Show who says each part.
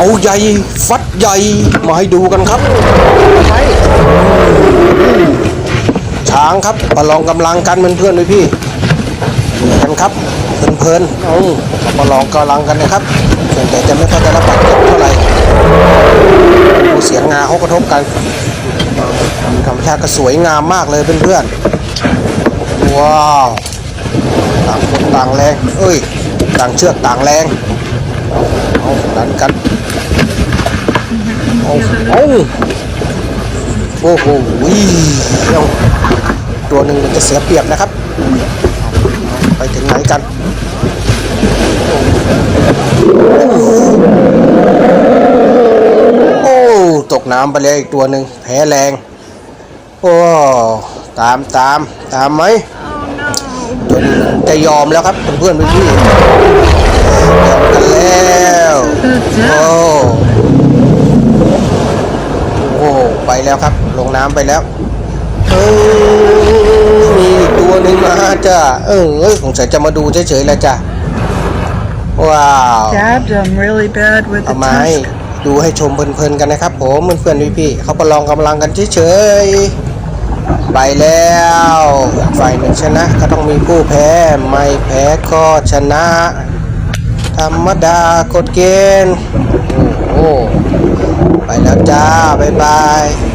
Speaker 1: เอาใหญ่ ฟัดใหญ่ มาให้ดูกันครับไปช้างครับประลองกำลังกันเพื่อนๆด้วยพี่ดูกันครับเพลินๆเอามาประลองกำลังกันนะครับส่วนใหญ่จะไม่ค่อยได้รับบาดเจ็บเท่าไหร่ดูเสียงงาเขากระทบกันธรรมชาติก็สวยงามมากเลยเพื่อนๆว้าวต่างคนต่างแรงเอ้ย ต่างเชือกต่างแรง เอาดันกันเอาเอาโอ้โหเดี๋ยวตัวหนึ่งมันจะเสียเปรียบนะครับ ไปถึงไหนกันโอ้ตกน้ำไปเลยอีกตัวหนึ่งแพ้แรง โอ้ตามตามตามไหมจนจะยอมแล้วครับเพื่อนๆพี่ๆยอมกันแล้ว โอ้โอ้ ไปแล้วครับ ลงน้ำไปแล้วเออมีอีกตัวหนึ่งมาจ้ะเออเอ้ยสงสัยจะมาดูเฉยๆแล้วจ้ะว้าว
Speaker 2: Stabbed him really bad with
Speaker 1: เอา
Speaker 2: the
Speaker 1: มาให้
Speaker 2: tusk.
Speaker 1: ดูให้ชมเพลินๆกันนะครับผมเพื่อนๆพี่ๆเขาประลองกำลังกันเฉยๆไปแล้วฝ่ายหนึ่งชนะก็ต้องมีผู้แพ้ไม่แพ้ก็ชนะ ธรรมดากฎเกณฑ์โอ้โหไป แล้วจ้า บ๊ายบาย